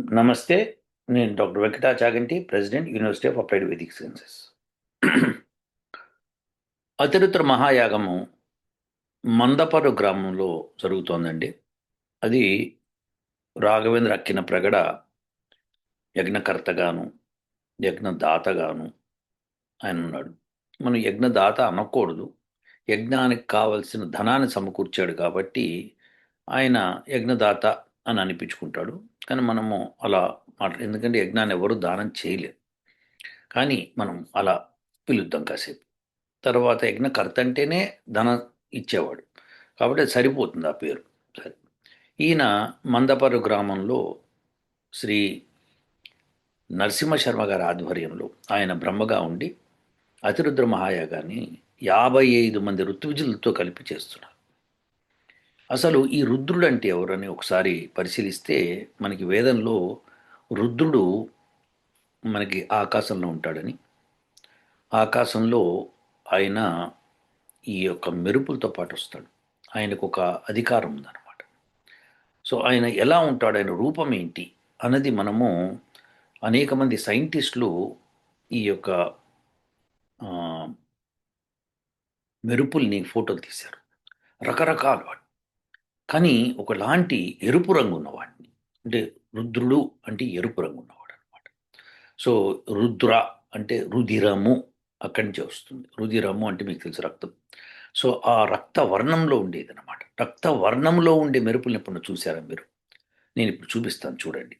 నమస్తే నేను doctor Venkata Chaganti president university of applied Vedic sciences. అతిరుత్ర మహాయాగము మందపరు గ్రామంలో జరుగుతోందండి. అది రాఘవేంద్ర అక్కిన ప్రగడ యజ్ఞకర్తగాను యజ్ఞదాతగాను ఆయన ఉన్నాడు మనం యజ్ఞదాత అనకూడదు. యజ్ఞానికి కావలసిన ధనాన్ని సమకూర్చాడు కాబట్టి ఆయన యజ్ఞదాత అని అనిపించుకుంటాడు. కానీ మనము అలా మాట ఎందుకంటే యజ్ఞాన్ని ఎవరు దానం చేయలేరు. కానీ మనం అలా పిలుద్దాం కాసేపు. తర్వాత యజ్ఞకర్త అంటేనే ధనం ఇచ్చేవాడు. కాబట్టి అది సరిపోతుంది ఆ పేరు. సరే. ఈయన మందపరు గ్రామంలో శ్రీ నరసింహ శర్మ గారి ఆధ్వర్యంలో ఆయన బ్రహ్మగా ఉండి అతిరుద్ర మహాయాగాన్ని యాభై ఐదు మంది ఋత్విజులతో కలిపి చేస్తున్నారు. అసలు ఈ రుద్రుడు అంటే ఎవరని ఒకసారి పరిశీలిస్తే మనకి వేదంలో రుద్రుడు మనకి ఆకాశంలో ఉంటాడని. ఆకాశంలో ఆయన ఈ యొక్క మెరుపులతో పాటు వస్తాడు. ఆయనకు ఒక అధికారం ఉందన్నమాట. సో ఆయన ఎలా ఉంటాడు? ఆయన రూపం ఏంటి? అన్నది మనము అనేక మంది సైంటిస్టులు ఈ యొక్క మెరుపుల్ని ఫోటోలు తీశారు. రకరకాలు వాడు కానీ ఒకలాంటి ఎరుపు రంగు ఉన్నవాడిని. అంటే రుద్రుడు అంటే ఎరుపు రంగు ఉన్నవాడు అనమాట సో రుద్ర అంటే రుధిరము అక్కడి నుంచి వస్తుంది. రుధిరము అంటే మీకు తెలుసు రక్తం. సో ఆ రక్త వర్ణంలో ఉండేది అనమాట రక్త వర్ణంలో ఉండే మెరుపుల్ని ఎప్పుడు చూసారా మీరు? నేను ఇప్పుడు చూపిస్తాను చూడండి.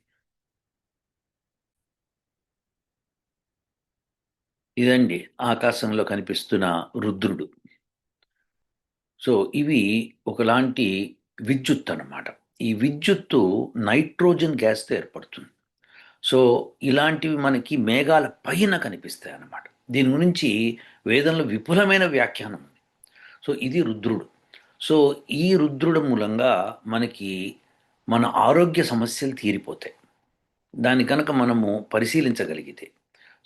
ఇదండి ఆకాశంలో కనిపిస్తున్న రుద్రుడు. సో ఇవి ఒకలాంటి విద్యుత్ అన్నమాట ఈ విద్యుత్తు నైట్రోజన్ గ్యాస్తో ఏర్పడుతుంది. సో ఇలాంటివి మనకి మేఘాల పైన కనిపిస్తాయి అన్నమాట దీని గురించి వేదంలో విపులమైన వ్యాఖ్యానం ఉంది. సో ఇది రుద్రుడు. సో ఈ రుద్రుడు మూలంగా మనకి మన ఆరోగ్య సమస్యలు తీరిపోతాయి. దాని కనుక మనము పరిశీలించగలిగితే.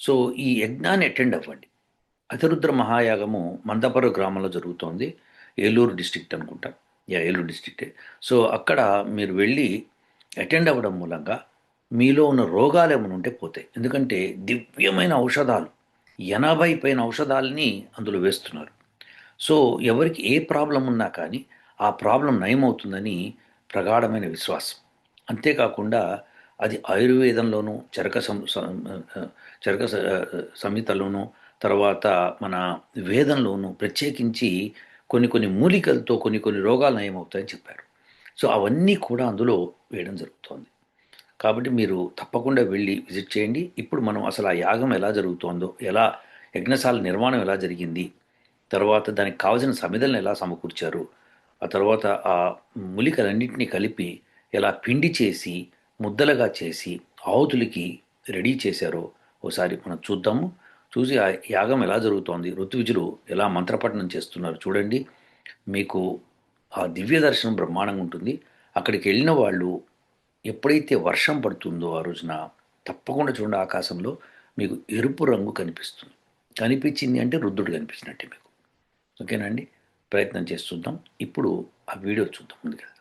సో ఈ యజ్ఞాన్ని అటెండ్ అవ్వండి. అతిరుద్ర మహాయాగము మందపర గ్రామంలో జరుగుతోంది. ఏలూరు డిస్ట్రిక్ట్ అనుకుంటా. యా ఏలూరు డిస్ట్రిక్టే. సో అక్కడ మీరు వెళ్ళి అటెండ్ అవ్వడం మూలంగా మీలో ఉన్న రోగాలు ఏమైనా ఉంటే పోతాయి. ఎందుకంటే దివ్యమైన ఔషధాలు ఎనభై పైన ఔషధాలని అందులో వేస్తున్నారు. సో ఎవరికి ఏ ప్రాబ్లం ఉన్నా కానీ ఆ ప్రాబ్లం నయమవుతుందని ప్రగాఢమైన విశ్వాసం. అంతేకాకుండా అది ఆయుర్వేదంలోనూ చరక సం చరక సంహితలోనూ తర్వాత మన వేదంలోనూ ప్రత్యేకించి కొన్ని కొన్ని మూలికలతో కొన్ని కొన్ని రోగాలు నయమవుతాయని చెప్పారు. సో అవన్నీ కూడా అందులో వేయడం జరుగుతోంది. కాబట్టి మీరు తప్పకుండా వెళ్ళి విజిట్ చేయండి. ఇప్పుడు మనం అసలు ఆ యాగం ఎలా జరుగుతోందో ఎలా యజ్ఞశాల నిర్మాణం ఎలా జరిగింది తర్వాత దానికి కావలసిన సమిధలను ఎలా సమకూర్చారు ఆ తర్వాత ఆ మూలికలన్నింటినీ కలిపి ఎలా పిండి చేసి ముద్దలుగా చేసి ఆవుతులకి రెడీ చేశారో ఒకసారి మనం చూద్దాము. చూసి ఆ యాగం ఎలా జరుగుతోంది? ఋత్విజులు ఎలా మంత్రపఠనం చేస్తున్నారు? చూడండి. మీకు ఆ దివ్య దర్శనం బ్రహ్మాండంగా ఉంటుంది. అక్కడికి వెళ్ళిన వాళ్ళు ఎప్పుడైతే వర్షం పడుతుందో ఆ రోజున తప్పకుండా చూడండి ఆకాశంలో మీకు ఎరుపు రంగు కనిపిస్తుంది. కనిపించింది అంటే రుద్రుడు కనిపించినట్టే మీకు. ఓకేనా అండి? ప్రయత్నం చేస్తుందాం ఇప్పుడు ఆ వీడియో చూద్దాం ముందుగా.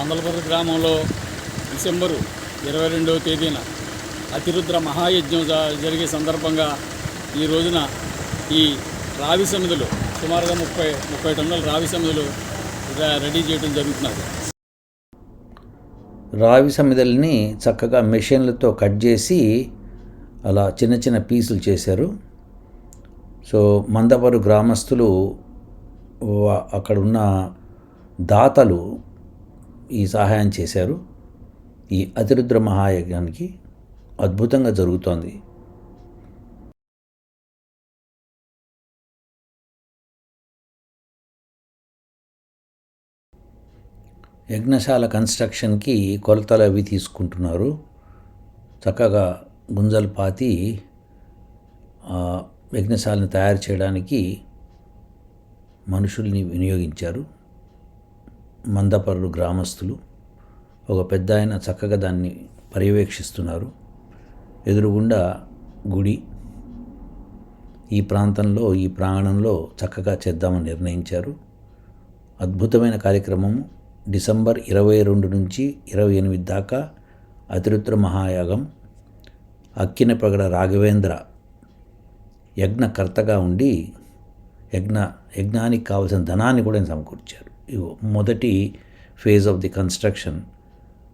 మందలపురం గ్రామంలో డిసెంబరు ఇరవై రెండవ తేదీన అతిరుద్ర మహాయజ్ఞం జరిగే సందర్భంగా ఈ రోజున ఈ రావి సమిధులు సుమారుగా ముప్పై ముప్పై టన్నుల రావి సమిధులు రెడీ చేయడం జరుగుతున్నది. రావి సమిదల్ని చక్కగా మెషిన్లతో కట్ చేసి అలా చిన్న చిన్న పీసులు చేశారు. సో మందపరు గ్రామస్తులు అక్కడున్న దాతలు ఈ సహాయం చేశారు. ఈ అతిరుద్ర మహాయజ్ఞానికి అద్భుతంగా జరుగుతోంది. యజ్ఞశాల కన్స్ట్రక్షన్కి కొలతలు అవి తీసుకుంటున్నారు. చక్కగా గుంజలు పాతి యజ్ఞశాలను తయారు చేయడానికి మనుషుల్ని వినియోగించారు. మందపరులు గ్రామస్తులు ఒక పెద్ద ఆయన చక్కగా దాన్ని పర్యవేక్షిస్తున్నారు. ఎదురుగుండా గుడి. ఈ ప్రాంతంలో ఈ ప్రాంగణంలో చక్కగా చేద్దామని నిర్ణయించారు. అద్భుతమైన కార్యక్రమం. డిసెంబర్ ఇరవై రెండు నుంచి ఇరవై ఎనిమిది దాకా అతిరుద్ర మహాయాగం. అక్కినపగడ రాఘవేంద్ర యజ్ఞకర్తగా ఉండి యజ్ఞ యజ్ఞానికి కావలసిన ధనాన్ని కూడా సమకూర్చారు. మొదటి ఫేజ్ ఆఫ్ ది కన్స్ట్రక్షన్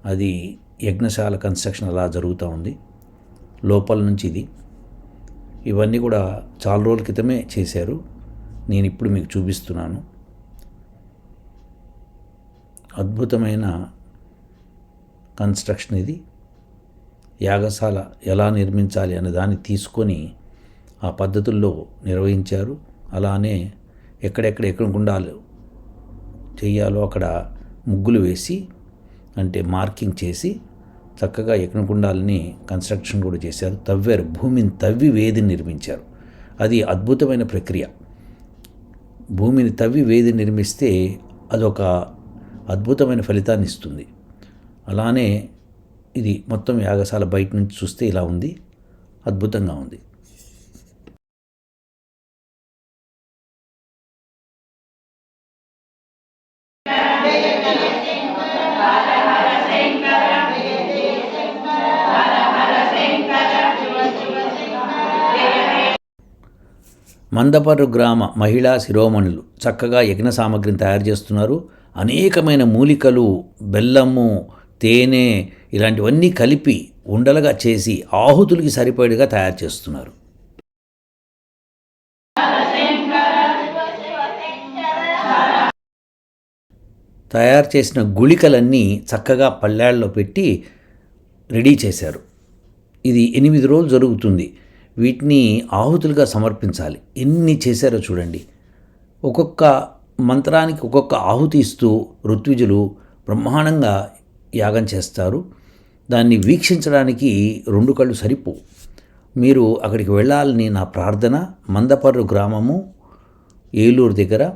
అది యజ్ఞశాల కన్స్ట్రక్షన్ అలా జరుగుతూ ఉంది. లోపల నుంచి ఇది. ఇవన్నీ కూడా చాలా రోజుల క్రితమే చేశారు. నేను ఇప్పుడు మీకు చూపిస్తున్నాను. అద్భుతమైన కన్స్ట్రక్షన్ ఇది. యాగశాల ఎలా నిర్మించాలి అనే దాన్ని తీసుకొని ఆ పద్ధతుల్లో నిర్వహించారు. అలానే ఎక్కడెక్కడ ఎక్కడ ఉండాలి చేయాలో అక్కడ ముగ్గులు వేసి అంటే మార్కింగ్ చేసి చక్కగా యజ్ఞకుండాలని కన్స్ట్రక్షన్ కూడా చేశారు. తవ్వారు భూమిని తవ్వి వేదిని నిర్మించారు. అది అద్భుతమైన ప్రక్రియ. భూమిని తవ్వి వేది నిర్మిస్తే అదొక అద్భుతమైన ఫలితాన్ని ఇస్తుంది. అలానే ఇది మొత్తం యాగశాల బయట నుంచి చూస్తే ఇలా ఉంది. అద్భుతంగా ఉంది. మందపర్రు గ్రామ మహిళా శిరోమణులు చక్కగా యజ్ఞ సామగ్రిని తయారు చేస్తున్నారు. అనేకమైన మూలికలు బెల్లము తేనె ఇలాంటివన్నీ కలిపి ఉండలుగా చేసి ఆహుతులకి సరిపడిగా తయారు చేస్తున్నారు. తయారు చేసిన గుళికలన్నీ చక్కగా పళ్ళాల్లో పెట్టి రెడీ చేశారు. ఇది ఎనిమిది రోజులు జరుగుతుంది. వీటిని ఆహుతులుగా సమర్పించాలి. ఎన్ని చేశారో చూడండి. ఒక్కొక్క మంత్రానికి ఒక్కొక్క ఆహుతి ఇస్తూ ఋత్విజులు బ్రహ్మాండంగా యాగం చేస్తారు. దాన్ని వీక్షించడానికి రెండు కళ్ళు సరిపోవు మీరు అక్కడికి వెళ్ళాలని నా ప్రార్థన మందపర్రు గ్రామము ఏలూరు దగ్గర.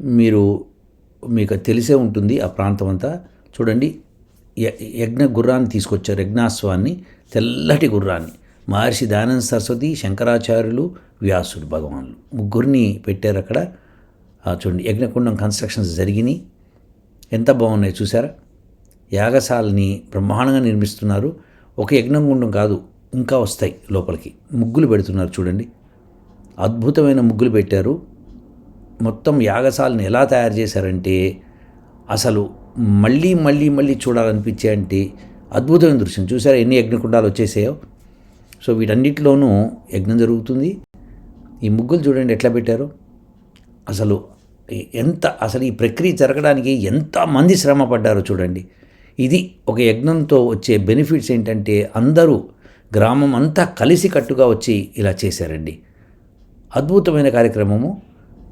మీరు మీకు తెలిసే ఉంటుంది ఆ ప్రాంతం అంతా చూడండి య- యజ్ఞ గుర్రాన్ని తీసుకొచ్చారు యజ్ఞాస్వాన్ని తెల్లటి గుర్రాన్ని. మహర్షి దానంద సరస్వతి శంకరాచార్యులు వ్యాసుడు భగవానులు. ముగ్గురిని పెట్టారు అక్కడ. చూడండి యజ్ఞకుండం కన్స్ట్రక్షన్స్ జరిగినాయి. ఎంత బాగున్నాయి చూసారా? యాగశాలని బ్రహ్మాండంగా నిర్మిస్తున్నారు. ఒక యజ్ఞం గుండం కాదు ఇంకా వస్తాయి లోపలికి. ముగ్గులు పెడుతున్నారు చూడండి. అద్భుతమైన ముగ్గులు పెట్టారు. మొత్తం యాగశాలను ఎలా తయారు చేశారంటే అసలు మళ్ళీ మళ్ళీ మళ్ళీ చూడాలనిపించే అంటే అద్భుతమైన దృశ్యం. చూసారా ఎన్ని యజ్ఞకుండాలు వచ్చేసాయో? సో వీటన్నిటిలోనూ యజ్ఞం జరుగుతుంది. ఈ ముగ్గులు చూడండి ఎట్లా పెట్టారు? అసలు ఎంత అసలు ఈ ప్రక్రియ జరగడానికి ఎంతమంది శ్రమ పడ్డారో చూడండి. ఇది ఒక యజ్ఞంతో వచ్చే బెనిఫిట్స్ ఏంటంటే అందరూ గ్రామం అంతా కలిసి కట్టుగా వచ్చి ఇలా చేశారండి. అద్భుతమైన కార్యక్రమము.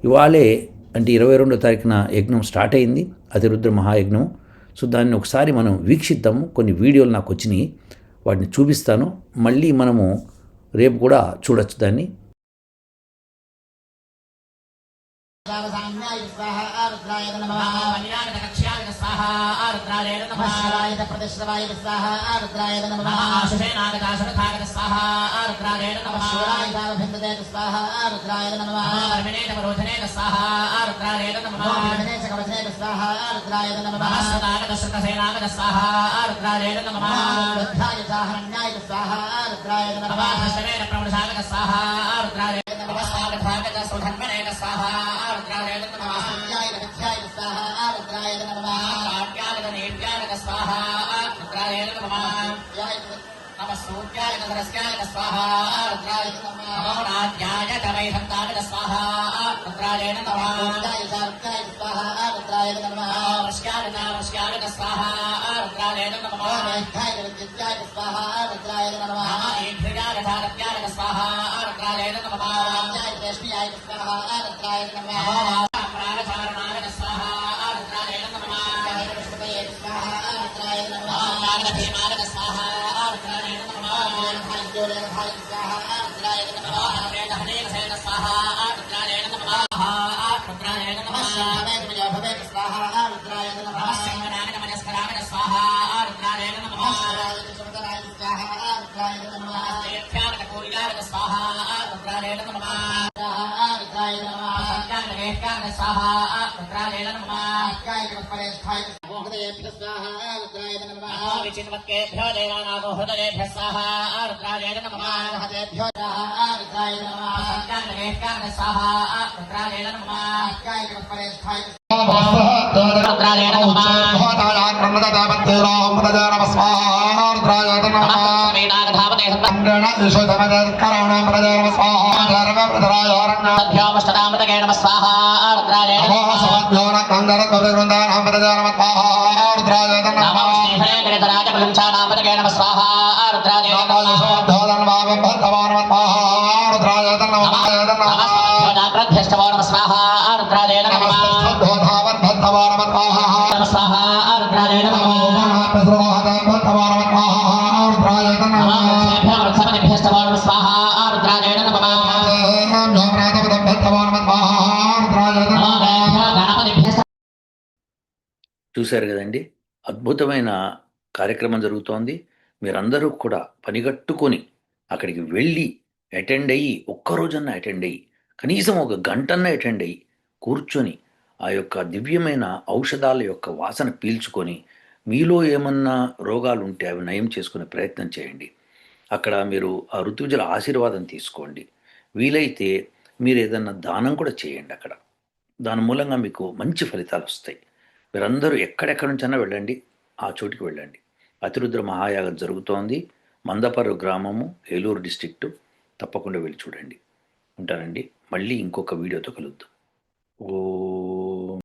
ఇవాళే అంటే ఇరవై రెండో తారీఖున యజ్ఞం స్టార్ట్ అయింది. అతిరుద్ర మహాయజ్ఞం సో దాన్ని ఒకసారి మనం వీక్షిద్దాము. కొన్ని వీడియోలు నాకు వచ్చినాయి. వాటిని చూపిస్తాను. మళ్ళీ మనము రేపు కూడా చూడొచ్చు దాన్ని. శివాయ ప్రతిష్టవాయ స్వాహ ఆరుద్రాయ నమః. ఆశుషేనాగదాశరథాగత స్వాహ ఆరుద్రాయ నమః శూరాయ భావభిందతే స్వాహ ఆరుద్రాయ నమః పరమినేత పరోధనేత స్వాహ ఆరుద్రాయ నమః విఘ్నేశ కవచనే స్వాహ ఆరుద్రాయ నమః సహస్రనాగత శృతసేనాగత స్వాహ ఆరుద్రాయ నమః వృద్ధాయ సాహరణ్యాయ స్వాహ ఆరుద్రాయ నమః అవాహస్తమేన ప్రవణసాగత స్వాహ ఆరుద్రాయ నమః సాగతాగత సుధన్మనేన స్వాహ నమ సూర్యాయ సరస్యాయ స్వాహ రుద్రాయ నమో రాజ్యాయ తమై సంతాగత స్వాహ రుద్రాయ నమః విద్యాయ సార్గాయ స్వాహ ఆరుద్రాయ నమః నమస్కార నమస్కార స్వాహ రుద్రాయ నమః విద్యాయ విద్యాయ స్వాహ ఆరుద్రాయ నమః ఏభ్యాయ ధారత్యాయ స్వాహ రుద్రాయ నమః విద్యాయ కృష్ణయాయ స్వాహ ఆరుద్రాయ నమః ప్రాణచారణాయ స్వాహ రుద్రాయ నమః సుందరాయ స్వాహ ఆరుద్రాయ నమః. ఏభ్యాయ పూర్యాయ స్వాహ రుద్రాయ నమః. పంచాంగవేష్టాంగ స్వాహ రుద్రాజయ నమః. హృదయేభ్య స్వాహ రుద్రాయ నమః. నమో విచిన్వక్కేభ్యో దేవానాగో హృదయేభ్యः స్వాహ రుద్రాజయ నమః. హృదయేభ్యో స్వాహ రుద్రాయ నమః పంచాంగవేష్టాంగ స్వాహ రుద్రాజయ నమః పంచాంగవేష్టాయ రుద్రాజయ నమః సమేతాగధావతే సభ్యోమష్టదామతకే నమ స్వాహ రుద్రాజయ నమః శ్రీహరే గిరిధరాజ బలంచానామతకే నమ స్వాహ రుద్రాజయ నమః నమస్కారభ్యష్టవో నమ స్వాహ రుద్రాజయ నమః నమ స్వాహ రుద్రాజయ నమః నమః వృక్షపతిభ్యష్టవో నమ స్వాహ రుద్రాజయ నమః నమో గణపతిభ్యష్ట చూశారు కదండి. అద్భుతమైన కార్యక్రమం జరుగుతోంది. మీరందరూ కూడా పనిగట్టుకొని అక్కడికి వెళ్ళి అటెండ్ అయ్యి ఒక్కరోజన్నా అటెండ్ అయ్యి కనీసం ఒక గంటన్నా అటెండ్ అయ్యి కూర్చొని ఆ యొక్క దివ్యమైన ఔషధాల యొక్క వాసన పీల్చుకొని మీలో ఏమన్నా రోగాలు ఉంటే అవి నయం చేసుకునే ప్రయత్నం చేయండి. అక్కడ మీరు ఆ ఋతుజల ఆశీర్వాదం తీసుకోండి. వీలైతే మీరు ఏదన్నా దానం కూడా చేయండి అక్కడ. దాని మూలంగా మీకు మంచి ఫలితాలు వస్తాయి మీరందరూ ఎక్కడెక్కడి నుంచైనా వెళ్ళండి ఆ చోటికి వెళ్ళండి. అతిరుద్ర మహాయాగం జరుగుతోంది. మందపర్రు గ్రామము ఏలూరు డిస్టిక్టు తప్పకుండా వెళ్ళి చూడండి. ఉంటానండి. మళ్ళీ ఇంకొక వీడియోతో కలుద్దాం. ఓ